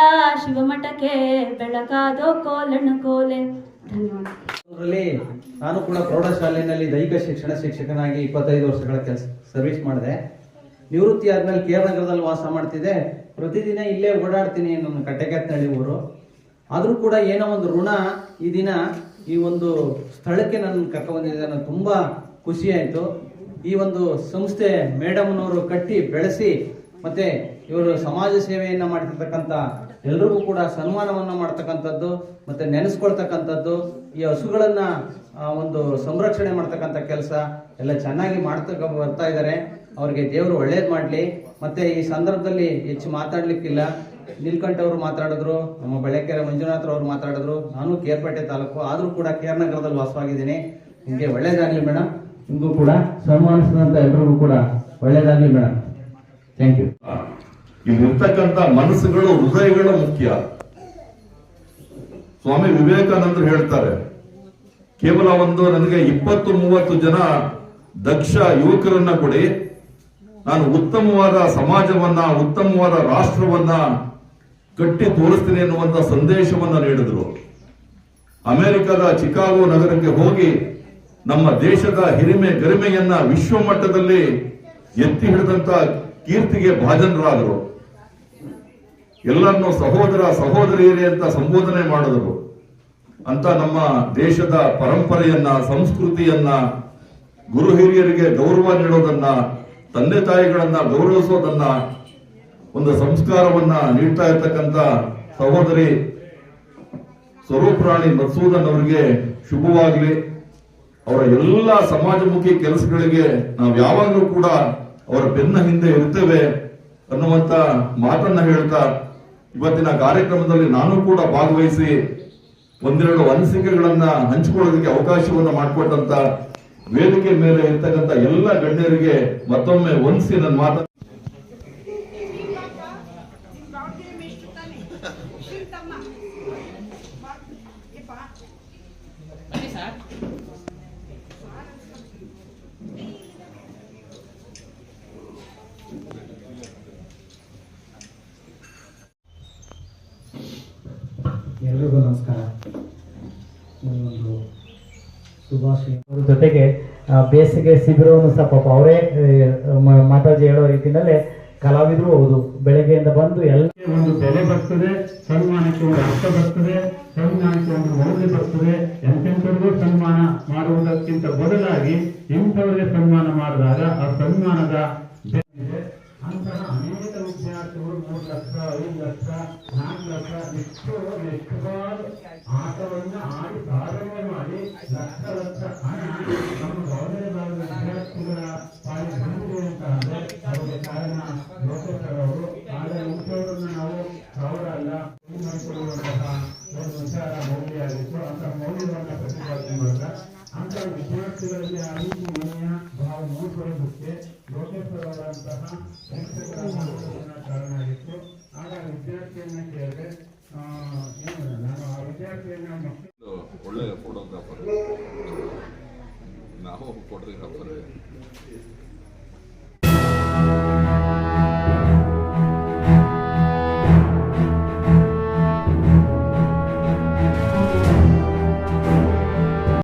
ಶಿವಮಠಕ್ಕೆ ಬೆಳಕಾದೋ ಕೋಲಣ ಕೋಲೆ. ನಾನು ಕೂಡ ಪ್ರೌಢಶಾಲೆಯಲ್ಲಿ ದೈಹಿಕ ಶಿಕ್ಷಣ ಶಿಕ್ಷಕನಾಗಿ ಇಪ್ಪತ್ತೈದು ವರ್ಷಗಳ ಕೆಲಸ ಸರ್ವಿಸ್ ಮಾಡಿದೆ. ನಿವೃತ್ತಿ ಆದ್ಮೇಲೆ ಕೆ ಆರ್ ನಗರದಲ್ಲಿ ವಾಸ ಮಾಡ್ತಿದ್ದೆ. ಪ್ರತಿದಿನ ಇಲ್ಲೇ ಓಡಾಡ್ತೀನಿ ನನ್ನ ಕಟ್ಟೆಕೆತ್ನಳ್ಳಿ ಊರು. ಆದರೂ ಕೂಡ ಏನೋ ಒಂದು ಋಣ ಈ ದಿನ ಈ ಒಂದು ಸ್ಥಳಕ್ಕೆ ನನ್ನ ಬಂದಿದೆ ನನಗೆ ತುಂಬ ಖುಷಿ ಆಯಿತು. ಈ ಒಂದು ಸಂಸ್ಥೆ ಮೇಡಮ್ನವರು ಕಟ್ಟಿ ಬೆಳೆಸಿ ಮತ್ತೆ ಇವರು ಸಮಾಜ ಸೇವೆಯನ್ನು ಮಾಡ್ತಿರ್ತಕ್ಕಂಥ ಎಲ್ರಿಗೂ ಕೂಡ ಸನ್ಮಾನವನ್ನು ಮಾಡ್ತಕ್ಕಂಥದ್ದು ಮತ್ತೆ ನೆನೆಸ್ಕೊಳ್ತಕ್ಕಂಥದ್ದು, ಈ ಹಸುಗಳನ್ನು ಒಂದು ಸಂರಕ್ಷಣೆ ಮಾಡ್ತಕ್ಕಂಥ ಕೆಲಸ ಎಲ್ಲ ಚೆನ್ನಾಗಿ ಮಾಡ್ತಕ್ಕ ಬರ್ತಾ ಇದ್ದಾರೆ ಅವ್ರಿಗೆ ದೇವರು ಒಳ್ಳೇದು ಮಾಡಲಿ. ಮತ್ತೆ ಈ ಸಂದರ್ಭದಲ್ಲಿ ಹೆಚ್ಚು ಮಾತಾಡ್ಲಿಕ್ಕಿಲ್ಲ. ನೀಲ್ಕಂಠ ಅವರು ಮಾತಾಡಿದ್ರು, ನಮ್ಮ ಬೆಳಕೆರೆ ಮಂಜುನಾಥ್ ಅವರು ಮಾತಾಡಿದ್ರು. ನಾನು ಕೇರ್ಪೇಟೆ ತಾಲೂಕು, ಆದರೂ ಕೂಡ ಕೇರ್ ನಗರದಲ್ಲಿ ವಾಸವಾಗಿದ್ದೀನಿ. ನಿಮಗೆ ಒಳ್ಳೇದಾಗಲಿ ಮೇಡಮ್ ನಿಮಗೂ ಕೂಡ ಸನ್ಮಾನಿಸಿದಂತ ಎಲ್ರಿಗೂ ಕೂಡ ಒಳ್ಳೇದಾಗ್ಲಿ ಮೇಡಮ್ ಥ್ಯಾಂಕ್ ಯು. ಇಲ್ಲಿರ್ತಕ್ಕಂಥ ಮನಸ್ಸುಗಳು, ಹೃದಯಗಳು ಮುಖ್ಯ. ಸ್ವಾಮಿ ವಿವೇಕಾನಂದರು ಹೇಳ್ತಾರೆ, ಕೇವಲ ಒಂದು ನನಗೆ ಇಪ್ಪತ್ತು ಮೂವತ್ತು ಜನ ದಕ್ಷ ಯುವಕರನ್ನ ಕೊಡಿ. ನಾನು ಉತ್ತಮವಾದ ಸಮಾಜವನ್ನ, ಉತ್ತಮವಾದ ರಾಷ್ಟ್ರವನ್ನ ಕಟ್ಟಿ ತೋರಿಸ್ತೀನಿ ಎನ್ನುವಂತ ಸಂದೇಶವನ್ನ ನೀಡಿದ್ರು. ಅಮೆರಿಕದ ಚಿಕಾಗೋ ನಗರಕ್ಕೆ ಹೋಗಿ ನಮ್ಮ ದೇಶದ ಹಿರಿಮೆ, ಗರಿಮೆಯನ್ನ ವಿಶ್ವ ಮಟ್ಟದಲ್ಲಿ ಎತ್ತಿ ಹಿಡಿದಂತ ಕೀರ್ತಿಗೆ ಭಾಜನರಾದರು. ಎಲ್ಲರನ್ನು ಸಹೋದರ ಸಹೋದರಿಯರೇ ಅಂತ ಸಂಬೋಧನೆ ಮಾಡಿದರು. ಅಂತ ನಮ್ಮ ದೇಶದ ಪರಂಪರೆಯನ್ನ, ಸಂಸ್ಕೃತಿಯನ್ನ, ಗುರು ಹಿರಿಯರಿಗೆ ಗೌರವ ನೀಡೋದನ್ನ, ತಂದೆ ತಾಯಿಗಳನ್ನ ಗೌರವಿಸೋದನ್ನ, ಒಂದು ಸಂಸ್ಕಾರವನ್ನ ನೀಡ್ತಾ ಇರ್ತಕ್ಕಂಥ ಸಹೋದರಿ ಸ್ವರೂಪರಾಣಿ ಮಸೂದನ್ ಅವರಿಗೆ ಶುಭವಾಗಲಿ. ಅವರ ಎಲ್ಲ ಸಮಾಜಮುಖಿ ಕೆಲಸಗಳಿಗೆ ನಾವು ಯಾವಾಗಲೂ ಕೂಡ ಅವರ ಬೆನ್ನ ಹಿಂದೆ ಇರ್ತೇವೆ ಅನ್ನುವಂತ ಮಾತನ್ನ ಹೇಳ್ತಾ ಇವತ್ತಿನ ಕಾರ್ಯಕ್ರಮದಲ್ಲಿ ನಾನು ಕೂಡ ಭಾಗವಹಿಸಿ ಒಂದೆರಡು ಅನಿಸಿಕೆಗಳನ್ನ ಹಂಚಿಕೊಳ್ಳೋದಕ್ಕೆ ಅವಕಾಶವನ್ನು ಮಾಡಿಕೊಟ್ಟಂತ ವೇದಿಕೆ ಮೇಲೆ ಇರ್ತಕ್ಕಂಥ ಎಲ್ಲ ಗಣ್ಯರಿಗೆ ಮತ್ತೊಮ್ಮೆ ವಂದಿಸಿ ನನ್ನ ಮಾತ ಎಲ್ರಿಗೂ ನಮಸ್ಕಾರ ಈ ಒಂದು ಶುಭಾಶಯ ಅವ್ರ ಜೊತೆಗೆ ಬೇಸಿಗೆ ಶಿಬಿರವನ್ನು ಸಹ ಪಾಪ ಅವರೇ ಮಾತಾಜಿ ಹೇಳೋ ರೀತಿಯಲ್ಲೇ ಕಲಾವಿದರು ಹೌದು. ಬೆಳಗ್ಗೆಯಿಂದ ಬಂದು ಎಲ್ಲ ಒಂದು ಬೆಲೆ ಬರ್ತದೆ, ಸನ್ಮಾನಕ್ಕೆ ಒಂದು ಅರ್ಥ ಬರ್ತದೆ, ಸನ್ಮಾನಕ್ಕೆ ಒಂದು ಮೌಲ್ಯ ಬರ್ತದೆ. ಎಂತೆಂಥವ್ರಿಗೂ ಸನ್ಮಾನ ಮಾಡುವುದಕ್ಕಿಂತ ಬದಲಾಗಿ ಇಂಥವರಿಗೆ ಸನ್ಮಾನ ಮಾಡಿದಾಗ ಆ ಸನ್ಮಾನದ ಅಂತಹ ಅನೇಕ ವಿದ್ಯಾರ್ಥಿಗಳು ಮೂರು ಲಕ್ಷ, ಐದು ಲಕ್ಷ, ನಾಲ್ಕು ಲಕ್ಷ, ಎಷ್ಟು ಎಷ್ಟುವಾದ Ahí está.